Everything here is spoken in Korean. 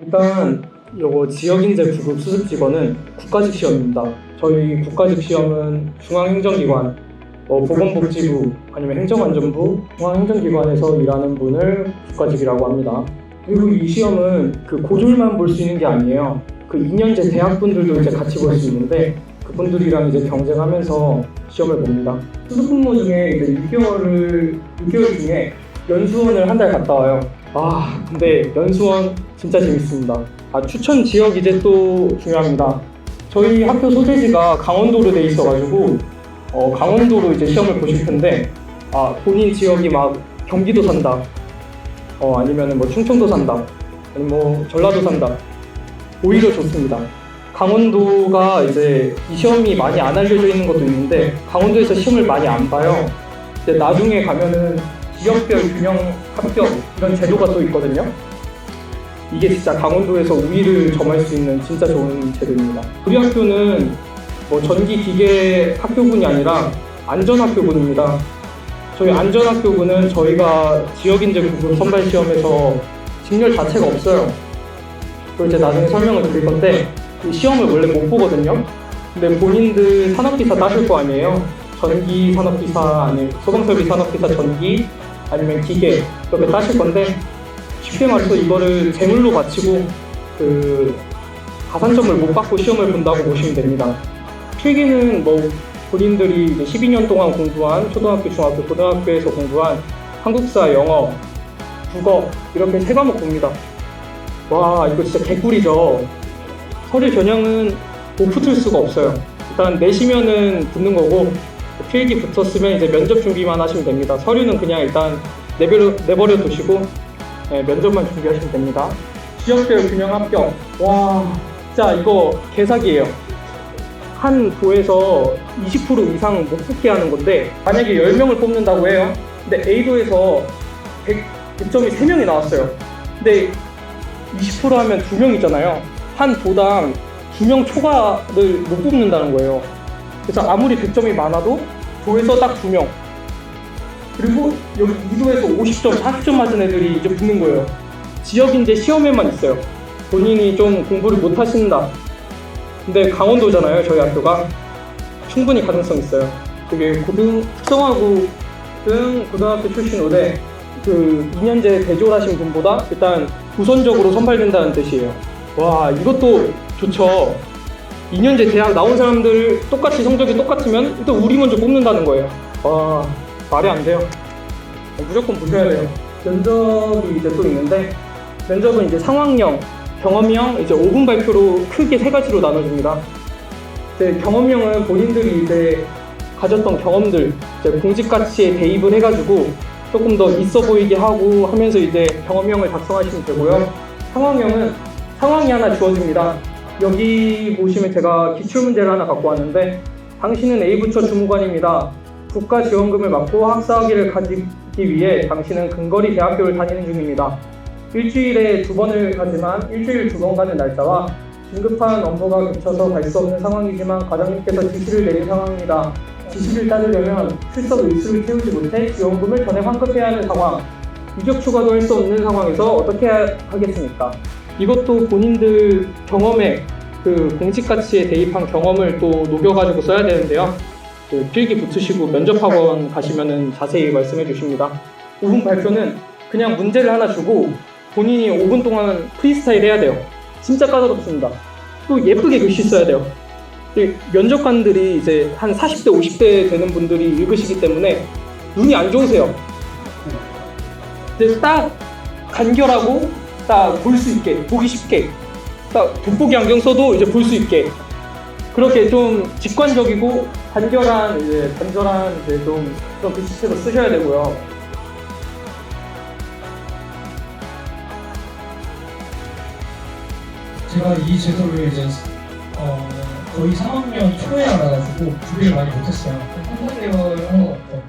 일단 요거 지역인재 구급 수습 직원은 국가직 시험입니다. 저희 국가직 시험은 중앙행정기관, 뭐 보건복지부 아니면 행정안전부, 중앙행정기관에서 일하는 분을 국가직이라고 합니다. 그리고 이 시험은 그 고졸만 볼 수 있는 게 아니에요. 그 2년제 대학분들도 이제 같이 볼 수 있는데 그분들이랑 이제 경쟁하면서 시험을 봅니다. 수습 근무 중에 이제 6개월을 6개월 중에 연수원을 한 달 갔다 와요. 아 근데 연수원 진짜 재밌습니다. 아 추천 지역 이제 또 중요합니다. 저희 학교 소재지가 강원도로 돼 있어가지고 어, 강원도로 이제 시험을 보실 텐데 아 본인 지역이 막 경기도 산다. 어 아니면은 뭐 충청도 산다. 아니면 뭐 전라도 산다. 오히려 좋습니다. 강원도가 이제 이 시험이 많이 안 알려져 있는 것도 있는데 강원도에서 시험을 많이 안 봐요. 근데 나중에 가면은 지역별 균형 합격 이런 제도가 또 있거든요. 이게 진짜 강원도에서 우위를 점할 수 있는 진짜 좋은 제도입니다. 우리 학교는 뭐 전기 기계 학교군이 아니라 안전학교군입니다. 저희 안전학교군은 저희가 지역인재 구급 선발 시험에서 직렬 자체가 없어요. 그걸 이제 나중에 설명을 드릴 건데 이 시험을 원래 못 보거든요. 근데 본인들 산업기사 따실 거 아니에요. 전기 산업기사 아니 소방설비 산업기사 전기 아니면 기계 이렇게 따실 건데 쉽게 말해서 이거를 재물로 바치고 그 가산점을 못 받고 시험을 본다고 보시면 됩니다. 필기는 뭐 본인들이 이제 12년 동안 공부한 초등학교, 중학교, 고등학교에서 공부한 한국사, 영어, 국어 이렇게 세 과목 봅니다. 와 이거 진짜 개꿀이죠. 서류 전형은 못 붙을 수가 없어요. 일단 내시면은 붙는 거고 필기 붙었으면 이제 면접 준비만 하시면 됩니다. 서류는 그냥 일단 내버려, 내버려 두시고 네, 면접만 준비하시면 됩니다. 지역별 균형 합격. 와, 진짜 이거 개사기예요. 한 도에서 20% 이상 못 붙게 하는 건데 만약에 10명을 뽑는다고 해요. 근데 A도에서 100, 100점이 3명이 나왔어요. 근데 20% 하면 2명이잖아요. 한 도당 2명 초과를 못 뽑는다는 거예요. 그래서 아무리 100점이 많아도 도에서 딱 2명. 그리고 여기 2도에서 50점, 40점 맞은 애들이 이제 붙는 거예요. 지역인재 시험에만 있어요. 본인이 좀 공부를 못 하신다. 근데 강원도잖아요, 저희 학교가. 충분히 가능성 있어요. 그게 고등, 특성화고 등 고등학교 출신 오대 그 2년제 대졸하신 분보다 일단 우선적으로 선발된다는 뜻이에요. 와, 이것도 좋죠. 2년제 대학 나온 사람들 똑같이 성적이 똑같으면 일단 우리 먼저 뽑는다는 거예요. 와, 말이 안 돼요. 무조건 보셔야 돼요. 면접이 이제 또 있는데 면접은 이제 상황형, 경험형, 이제 5분 발표로 크게 세 가지로 나눠집니다. 이제 경험형은 본인들이 이제 가졌던 경험들, 이제 공직 가치에 대입을 해가지고 조금 더 있어 보이게 하고 하면서 이제 경험형을 작성하시면 되고요. 상황형은 상황이 하나 주어집니다. 여기 보시면 제가 기출문제를 하나 갖고 왔는데 당신은 A부처 주무관입니다. 국가 지원금을 받고 학사학위를 가지기 위해 당신은 근거리 대학교를 다니는 중입니다. 일주일에 두 번을 가지만 일주일 두 번 가는 날짜와 긴급한 업무가 겹쳐서 갈 수 없는 상황이지만 과장님께서 지시를 내린 상황입니다. 지시를 따르려면 출석 일수를 채우지 못해 지원금을 전액 환급해야 하는 상황. 이적 추가도 할 수 없는 상황에서 어떻게 하겠습니까? 이것도 본인들 경험에 그 공직 가치에 대입한 경험을 또 녹여가지고 써야 되는데요. 그 필기 붙으시고 면접학원 가시면은 자세히 말씀해 주십니다. 5분 발표는 그냥 문제를 하나 주고 본인이 5분 동안 프리스타일 해야 돼요. 진짜 까다롭습니다. 또 예쁘게 글씨 써야 돼요. 이 면접관들이 이제 한 40대, 50대 되는 분들이 읽으시기 때문에 눈이 안 좋으세요. 근데 딱 간결하고 딱 볼 수 있게, 보기 쉽게, 딱 돋보기 안경 써도 이제 볼 수 있게 그렇게 좀 직관적이고 간결한 이제 간절한 이제 좀 그런 글씨체로 쓰셔야 되고요. 제가 이 제도를 이제 어, 거의 3학년 초에 알아가지고 준비를 많이 못했어요. 한달 대화를 한것 같아요.